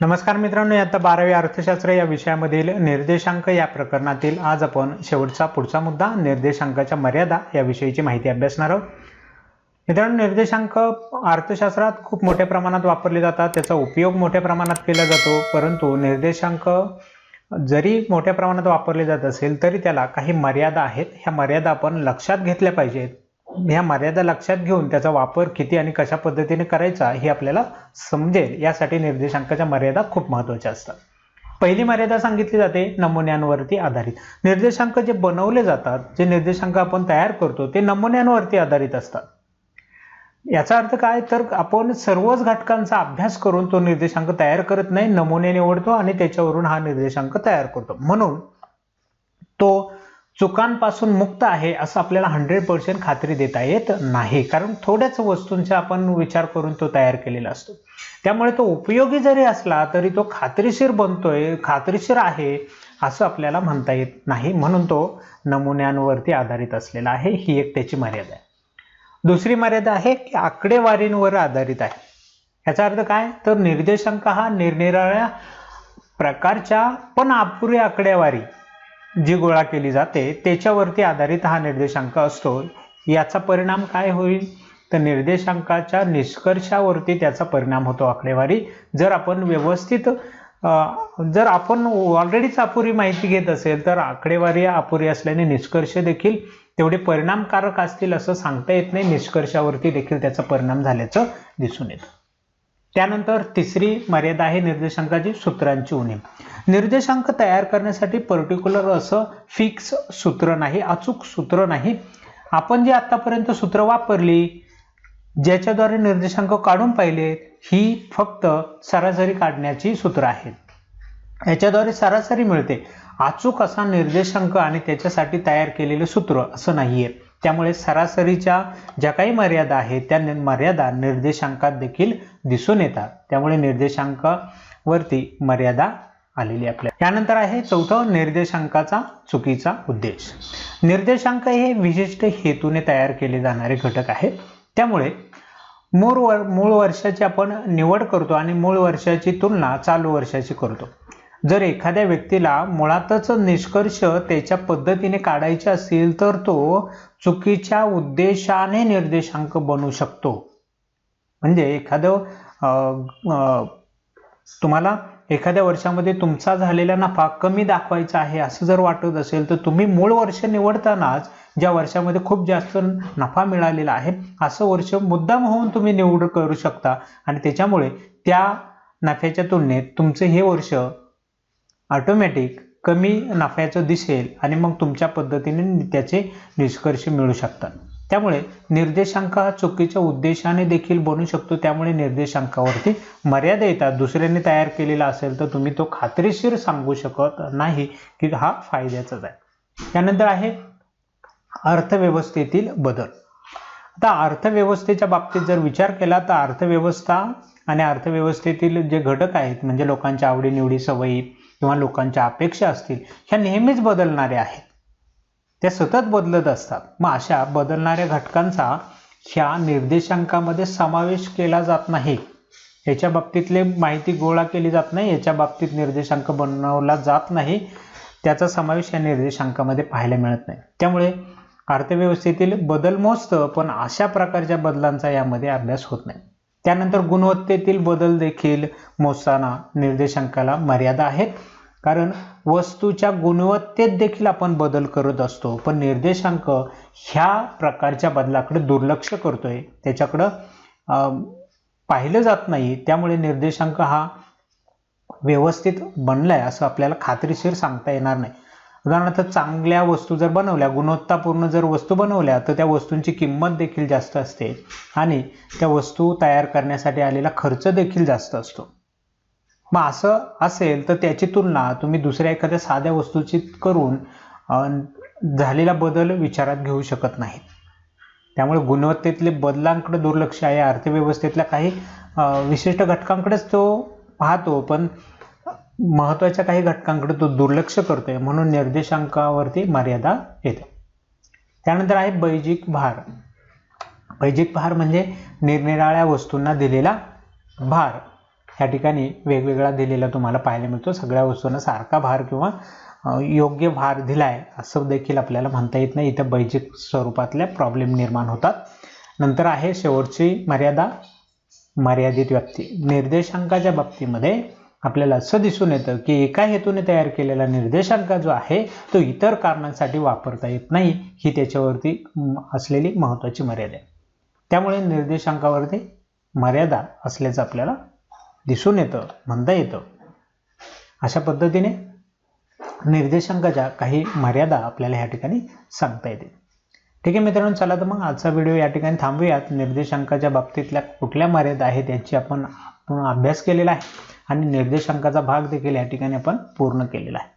नमस्कार मित्रांनो आता बारावी अर्थशास्त्र या विषयामधील निर्देशांक या प्रकरणातील आज आपण शेवटचा पुढचा मुद्दा निर्देशांकाच्या मर्यादा याविषयीची माहिती अभ्यासणार आहोत. मित्रांनो निर्देशांक अर्थशास्त्रात खूप मोठ्या प्रमाणात वापरले जातात त्याचा उपयोग मोठ्या प्रमाणात केला जातो परंतु निर्देशांक जरी मोठ्या प्रमाणात वापरले जात असेल तरी त्याला काही मर्यादा आहेत. ह्या मर्यादा आपण लक्षात घेतल्या पाहिजेत. ह्या मर्यादा लक्षात घेऊन त्याचा वापर किती आणि कशा पद्धतीने करायचा हे आपल्याला समजेल. यासाठी निर्देशांकाच्या मर्यादा खूप महत्त्वाच्या असतात. पहिली मर्यादा सांगितली जाते नमुन्यांवरती आधारित. निर्देशांक जे बनवले जातात जे निर्देशांक आपण तयार करतो ते नमुन्यांवरती आधारित असतात. याचा अर्थ काय? तर आपण सर्वच घटकांचा अभ्यास करून तो निर्देशांक तयार करत नाही नमुने निवडतो आणि त्याच्यावरून हा निर्देशांक तयार करतो. म्हणून तो चुकांपासून मुक्त आहे असं आपल्याला हंड्रेड पर्सेंट खात्री देता येत नाही. कारण थोड्याच वस्तूंचा आपण विचार करून तो तयार केलेला असतो. त्यामुळे तो उपयोगी जरी असला तरी तो खात्रीशीर बनतोय खात्रीशीर आहे असं आपल्याला म्हणता येत नाही. म्हणून तो नमुन्यांवरती आधारित असलेला आहे. ही एक त्याची मर्यादा आहे. दुसरी मर्यादा आहे की आकडेवारींवर आधारित आहे. याचा अर्थ काय? तर निर्देशांक हा निरनिराळ्या प्रकारच्या पण अपुरी आकडेवारी जी गोळा केली जाते त्याच्यावरती आधारित हा निर्देशांक असतो. याचा परिणाम काय होईल? तर निर्देशांकाच्या निष्कर्षावरती त्याचा परिणाम होतो आकडेवारी. जर आपण व्यवस्थित जर आपण ऑलरेडीच अपुरी माहिती घेत असेल तर आकडेवारी अपुरी असल्याने निष्कर्ष देखील तेवढे परिणामकारक असतील असं सांगता येत नाही. निष्कर्षावरती देखील त्याचा परिणाम झाल्याचं दिसून येतं. त्यानंतर तिसरी मर्यादा आहे निर्देशांकाची सूत्रांची उणीव. निर्देशांक तयार करण्यासाठी पर्टिक्युलर असं फिक्स सूत्र नाही अचूक सूत्र नाही. आपण जी आतापर्यंत सूत्र वापरली ज्याच्याद्वारे निर्देशांक काढून पाहिलेत ही फक्त सरासरी काढण्याची सूत्र आहेत याच्याद्वारे सरासरी मिळते. अचूक असा निर्देशांक आणि त्याच्यासाठी तयार केलेले सूत्र असं नाहीये. त्यामुळे सरासरीच्या ज्या काही मर्यादा आहेत त्या मर्यादा निर्देशांकात देखील दिसून येतात. त्यामुळे निर्देशांकावरती मर्यादा आलेली आपल्या. त्यानंतर आहे चौथं निर्देशांकाचा चुकीचा उद्देश. निर्देशांक हे विशिष्ट हेतूने तयार केले जाणारे घटक आहेत. त्यामुळे मूळ वर मूळ वर्षाची आपण निवड करतो आणि मूळ वर्षाची तुलना चालू वर्षाची करतो. जर एखाद्या व्यक्तीला मुळातच निष्कर्ष त्याच्या पद्धतीने काढायचे असेल तर तो चुकीच्या उद्देशाने निर्देशांक बनू शकतो. म्हणजे एखादं तुम्हाला एखाद्या वर्षामध्ये तुमचा झालेला नफा कमी दाखवायचा आहे असं जर वाटत असेल तर तुम्ही मूळ वर्ष निवडतानाच ज्या वर्षामध्ये खूप जास्त नफा मिळालेला आहे असं वर्ष मुद्दाम होऊन तुम्ही निवड करू शकता. आणि त्याच्यामुळे त्या नफ्याच्या तुलनेत तुमचं हे वर्ष ऑटोमॅटिक कमी नफ्याचं दिसेल आणि मग तुमच्या पद्धतीने त्याचे निष्कर्ष मिळू शकतात. त्यामुळे निर्देशांक हा चुकीच्या उद्देशाने देखील बनू शकतो. त्यामुळे निर्देशांकावरती मर्यादा येतात. दुसऱ्याने तयार केलेला असेल तर तुम्ही तो खात्रीशीर सांगू शकत नाही की हा फायद्याचाच आहे. त्यानंतर आहे अर्थव्यवस्थेतील बदल. आता अर्थव्यवस्थेच्या बाबतीत जर विचार केला तर अर्थव्यवस्था आणि अर्थव्यवस्थेतील जे घटक आहेत म्हणजे लोकांच्या आवडीनिवडी सवयी किंवा लोकांच्या अपेक्षा असतील ह्या नेहमीच बदलणाऱ्या आहेत. त्या सतत बदलत असतात. मग अशा बदलणाऱ्या घटकांचा ह्या निर्देशांकामध्ये समावेश केला जात नाही. याच्या बाबतीतले माहिती गोळा केली जात नाही याच्या बाबतीत निर्देशांक बनवला जात नाही. त्याचा समावेश या निर्देशांकामध्ये पाहायला मिळत नाही. त्यामुळे अर्थव्यवस्थेतील बदल मोजतं पण अशा प्रकारच्या बदलांचा यामध्ये अभ्यास होत नाही. त्यानंतर गुणवत्तेतील बदल देखील मोजताना निर्देशांकाला मर्यादा आहेत. कारण वस्तूच्या गुणवत्तेत देखील आपण बदल करत असतो. पण निर्देशांक ह्या प्रकारच्या बदलाकडे दुर्लक्ष करतोय. त्याच्याकडं पाहिलं जात नाही. त्यामुळे निर्देशांक हा व्यवस्थित बनलाय असं आपल्याला खात्रीशीर सांगता येणार नाही. उदाहरणार्थ चांगल्या वस्तू जर बनवल्या गुणवत्तापूर्ण जर वस्तू बनवल्या तर त्या वस्तूंची किंमत देखील जास्त असते आणि त्या वस्तू तयार करण्यासाठी आलेला खर्च देखील जास्त असतो. मग असं असेल तर त्याची तुलना तुम्ही दुसऱ्या एखाद्या साध्या वस्तूची करून झालेला बदल विचारात घेऊ शकत नाहीत. त्यामुळे गुणवत्तेतले बदलांकडे दुर्लक्ष आहे अर्थव्यवस्थेतल्या काही विशिष्ट घटकांकडेच तो पाहतो पण महत्त्वाच्या काही घटकांकडे तो दुर्लक्ष करतोय म्हणून निर्देशांकावरती मर्यादा येते. त्यानंतर आहे बैजिक भार. बैजिक भार म्हणजे निरनिराळ्या वस्तूंना दिलेला भार. या ठिकाणी वेगवेगळा दिलेला तुम्हाला पाहायला मिळतो. सगळ्या वस्तूंना सारखा भार किंवा योग्य भार दिला आहे असं देखील आपल्याला म्हणता येत नाही. इथं बैजिक स्वरूपातल्या प्रॉब्लेम निर्माण होतात. नंतर आहे शेवटची मर्यादा मर्यादित व्यक्ती. निर्देशांकाच्या बाबतीमध्ये आपल्याला असं दिसून येतं की एका हेतूने तयार केलेला निर्देशांक जो आहे तो इतर कारणांसाठी वापरता येत नाही. ही त्याच्यावरती असलेली महत्त्वाची मर्यादा आहे. त्यामुळे निर्देशांकावरती मर्यादा असल्याचं आपल्याला दिसून येतं म्हणता येतं. अशा पद्धतीने निर्देशांकाच्या काही मर्यादा आपल्याला ह्या ठिकाणी सांगता येते ठीक आहे मित्रांनो चला तर मग आजचा व्हिडिओ या ठिकाणी थांबूयात. निर्देशांकाच्या बाबतीतल्या कुठल्या मर्यादा आहेत याची आपण आपण अभ्यास केलेला आहे आणि निर्देशांकाचा भाग देखील या ठिकाणी आपण पूर्ण केलेला आहे.